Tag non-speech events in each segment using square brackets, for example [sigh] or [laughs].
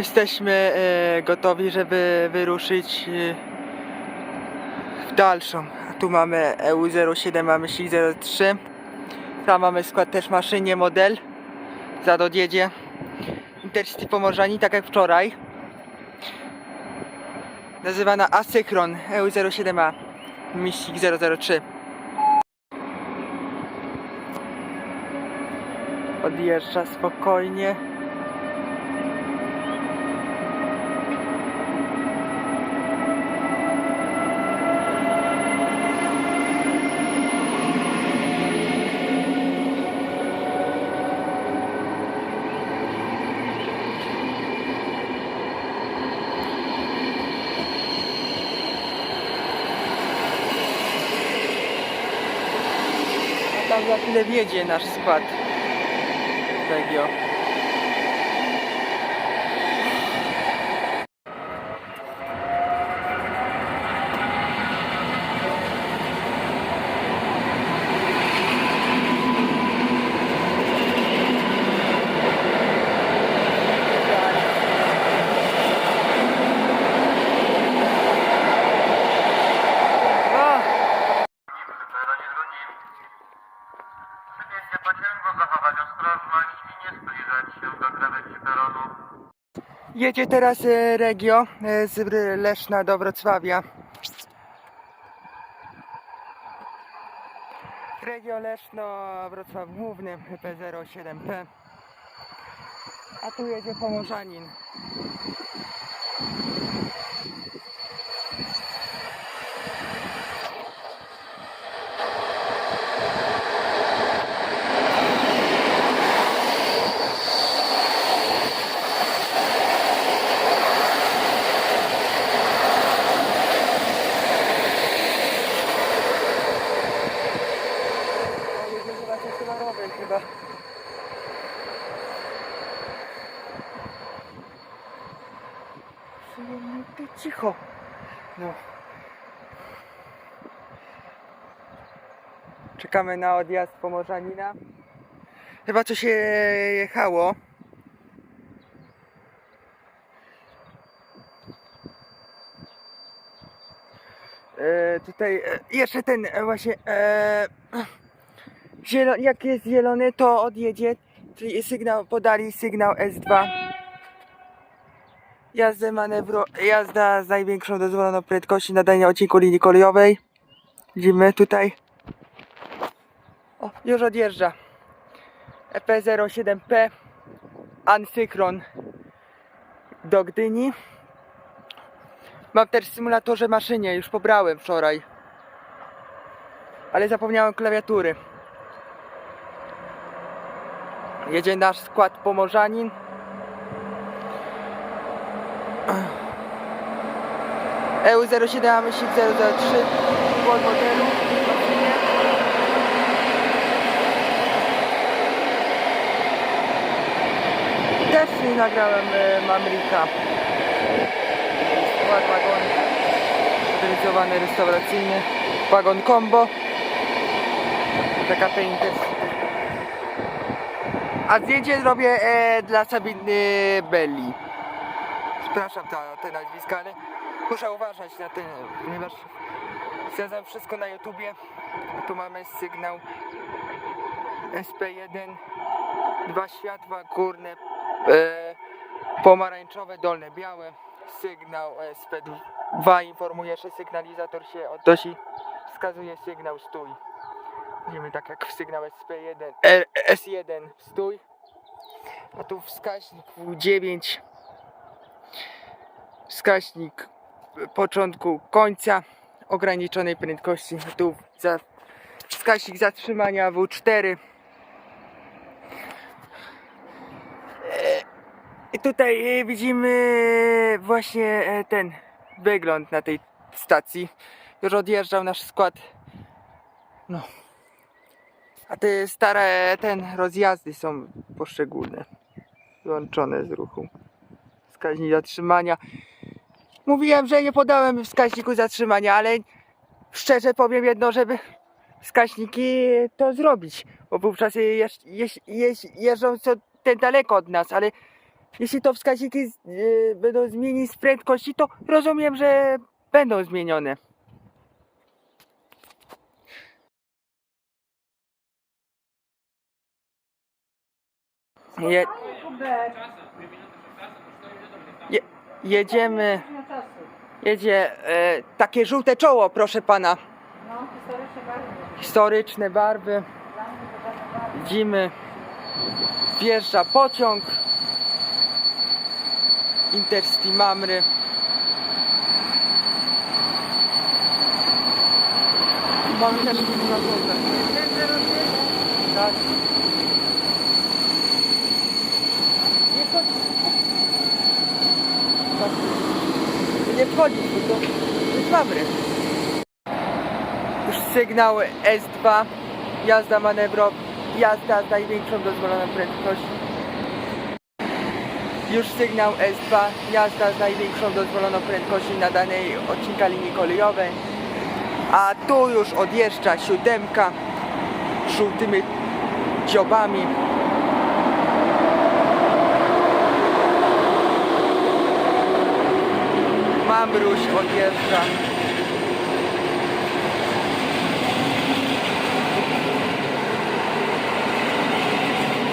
Jesteśmy e, gotowi, żeby wyruszyć e, w dalszą. Tu mamy EU07, mamy SIG 03. Tam mamy skład też maszynie, model. Za odjedzie. Intercity Pomorzani, tak jak wczoraj. Nazywana Asynchron EU07A. Miścik 003. Odjeżdża spokojnie. Tam za chwilę wjedzie nasz skład. Regio. O! przy peronie drugim. Przywieźcie pociągu, zachować ostrożność i nie zbliżać się do krawędzi peronu. Jedzie teraz e, Regio e, z Leszna do Wrocławia. Regio Leszno, Wrocław Główny, P07P. A tu jedzie Pomorzanin. O, jedzie chyba coś chyba rower chyba. Przyjemnie ty cicho. No. Czekamy na odjazd Pomorzanina. Chyba coś się jechało. E, tutaj e, jeszcze ten e, właśnie e, zielo, jak jest zielony to odjedzie czyli sygnał podali sygnał S2 jazdę manewro jazda z największą dozwoloną prędkością nadania odcinku linii kolejowej widzimy tutaj o już odjeżdża E EP07P Ansychron do Gdyni Mam też w symulatorze maszynie, już pobrałem wczoraj. Ale zapomniałem klawiatury. Jedzie nasz skład Pomorzanin. EU07 a myśli 003 pod modelu. Też nagrałem e, Mamrika. Skład wagon. Zrealizowany restauracyjny. Wagon combo. PKP Intercity A zdjęcie zrobię e, dla Sabiny Belli Przepraszam za te nazwiska, ale muszę uważać na ten, ponieważ zjadam wszystko na YouTubie. Tu mamy sygnał SP1 Dwa światła górne e, pomarańczowe, dolne białe. Sygnał SP2 informuje, że sygnalizator się odnosi, wskazuje sygnał stój. Widzimy tak jak w sygnał SP1, e, S1 stój, a tu wskaźnik W9, wskaźnik początku końca ograniczonej prędkości, tu za, wskaźnik zatrzymania W4. I tutaj e, widzimy właśnie e, ten wygląd na tej stacji. Już odjeżdżał nasz skład. No. A te stare ten rozjazdy są poszczególne. Wyłączone z ruchu. Wskaźnik zatrzymania. Mówiłem, że nie podałem wskaźniku zatrzymania, ale szczerze powiem jedno, żeby wskaźniki to zrobić. Bo wówczas jeż, jeż, jeż, jeżdżą co ten daleko od nas, ale jeśli to wskaźniki z- yy, będą zmienić z prędkości, to rozumiem, że będą zmienione. Je, je, jedziemy. Jedzie e, takie żółte czoło, proszę pana. No, historyczne bardzo. Historyczne barwy. Widzimy, wjeżdża pociąg Intercity Mamry. Mamy też na drodze. Tak. Nie wchodzi. Tak. Nie wchodzi, bo to jest Mamry. Już sygnał S2, jazda manewrowa, jazda z największą dozwoloną prędkością. Już sygnał S2, jazda z największą dozwoloną prędkością na danej odcinka linii kolejowej. A tu już odjeżdża siódemka żółtymi dziobami. Mamruś odjeżdża.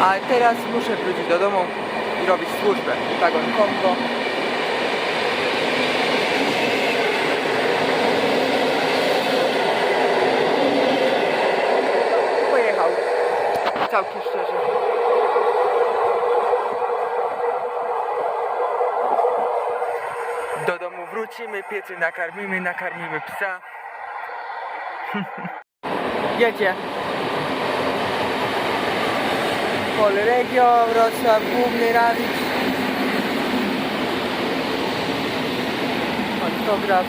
A teraz muszę wrócić do domu i robić służbę. Wagon Kongo. Pojechał. Całkiem szczerze. Wrócimy, piecy nakarmimy, nakarmimy psa. [laughs] Jedzie. Polregio, Wrocław, Główny Rawicz. Fotograf.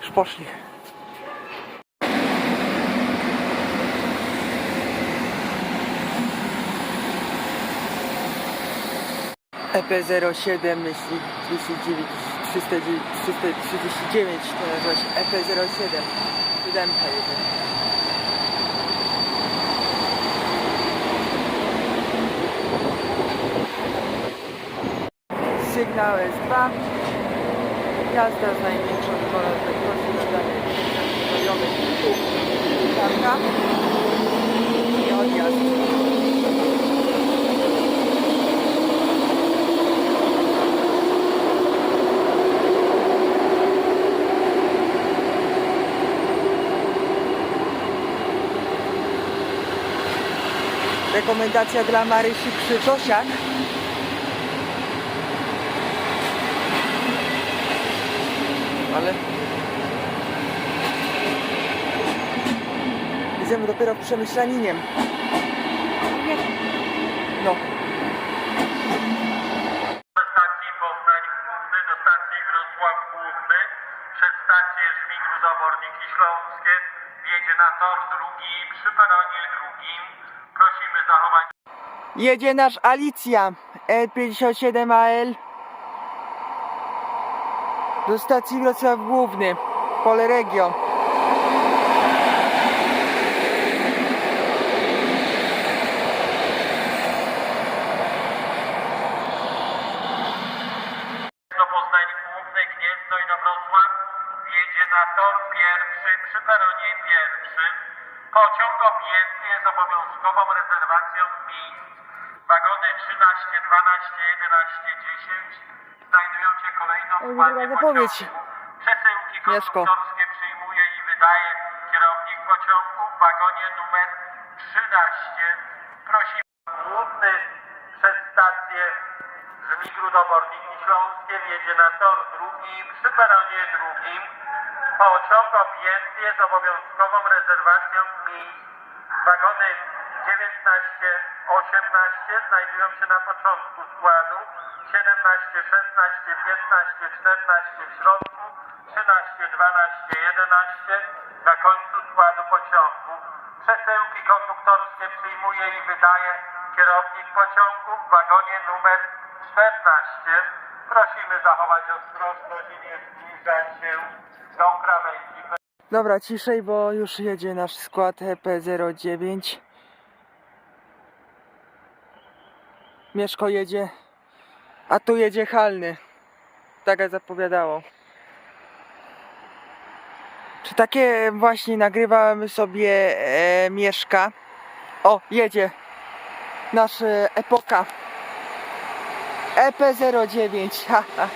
Już poszli. EP07 myśli 209 309 339 to nazywa się EP07 siódemka jeden Sygnał S2 Jazda z największą dozwoloną prędkością na danej kolejowej Tarka i odjazd Rekomendacja dla Marysi Krzyczosiak. Ale... Idziemy dopiero w Przemyślaniniem. No. Stacji Poznań Główny, do stacji Wrocław Główny, przez stację Morniki Śląskie, wjedzie na tor drugi, przy peronie drugim. Prosimy zachować Jedzie nasz Alicja L57AL do stacji Wrocław Główny, Pole Regio. do Poznań Główny, Gniezno i do Wrocław. Wjedzie na tor pierwszy, przy peronie pierwszym. Pociąg objęty jest obowiązkową rezerwacją miejsc. Wagony 13, 12, 11, 10 znajdują się kolejno w Oj, składzie druga zapowiedź. pociągu. Przesyłki Mieszko. konduktorskie przyjmuje i wydaje kierownik pociągu w wagonie numer 13. Prosimy. Główny przez stację Żmigru do Borniki Śląskie wjedzie na tor drugi przy peronie drugim. Pociąg objęty jest obowiązkową rezerwacją miejsc. Wagony 19, 18 znajdują się na początku składu, 17, 16, 15, 14 w środku, 13, 12, 11 na końcu składu pociągu. Przesyłki konduktorskie przyjmuje i wydaje kierownik pociągu w wagonie numer 14. Prosimy zachować ostrożność i nie zbliżać się do krawędzi Dobra, ciszej, bo już jedzie nasz skład E EP09. Mieszko jedzie, a tu jedzie Halny. Tak jak zapowiadało. Czy takie właśnie nagrywałem sobie e, Mieszka? O, jedzie nasz e, Epoka. E EP09. [laughs] Ha, ha.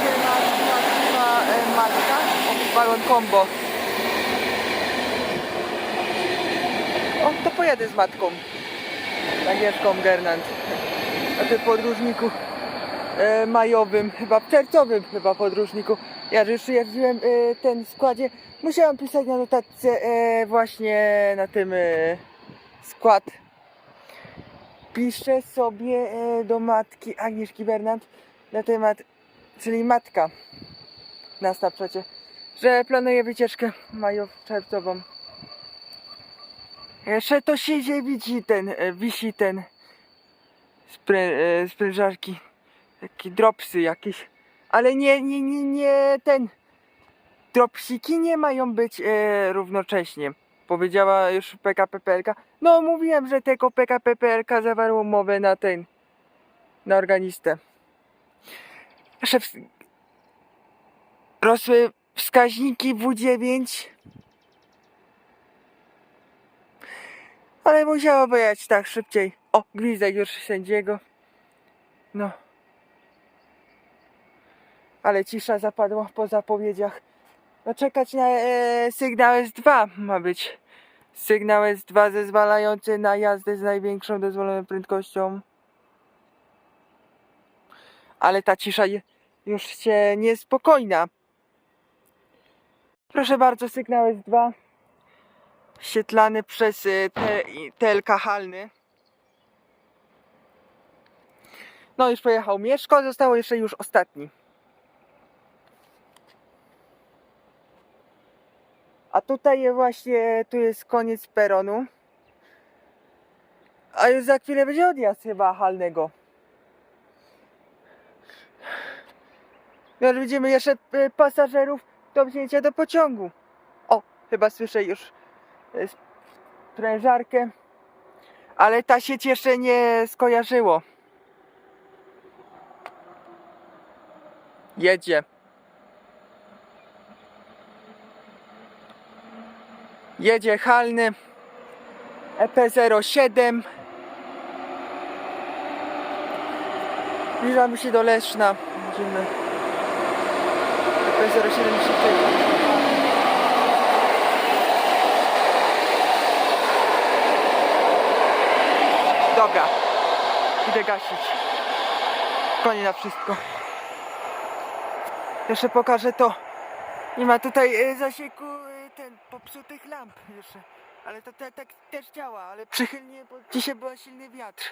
Firma, firma, firma e, Balon Combo. O, to pojadę z matką. Agnieszką Gernand. A ty podróżniku e, majowym, chyba czerwcowym chyba podróżniku. Ja już jeździłem e, ten składzie. Musiałam pisać na notatce e, właśnie na tym e, skład. Piszę sobie e, do matki Agnieszki Bernard na temat czyli matka nas na przecie, że planuje wycieczkę majowo-czerwcową. Jeszcze to się widzi ten, e, wisi ten e, sprężarki, takie dropsy jakieś, ale nie, nie, nie, nie ten, dropsiki nie mają być e, równocześnie. Powiedziała już PKP PLK. No mówiłem, że tylko PKP PLK zawarło umowę na ten, na organistę. Ws- rosły wskaźniki W9. Ale musiało być tak szybciej. O, gwizdek już sędziego. No. Ale cisza zapadła po zapowiedziach. No czekać na e, sygnał S2 ma być. Sygnał S2 zezwalający na jazdę z największą dozwoloną prędkością. Ale ta cisza już się niespokojna. Proszę bardzo, sygnał S2 świetlany przez i- TLK Halny. No już pojechał Mieszko, zostało jeszcze już ostatni. A tutaj właśnie, tu jest koniec peronu. A już za chwilę będzie odjazd chyba Halnego. Już widzimy jeszcze y, pasażerów do wzięcia do pociągu. O, chyba słyszę już sprężarkę. Ale ta sieć jeszcze nie skojarzyło. Jedzie. Jedzie halny E EP07. Zbliżamy się do Leszna. Będziemy E EP076. Dobra. Idę gasić. Koniec na wszystko. Jeszcze pokażę to. Nie ma tutaj e, zasieku e, ten popsutych lamp jeszcze. Ale to te, tak też działa, ale przychylnie, bo dzisiaj był silny wiatr.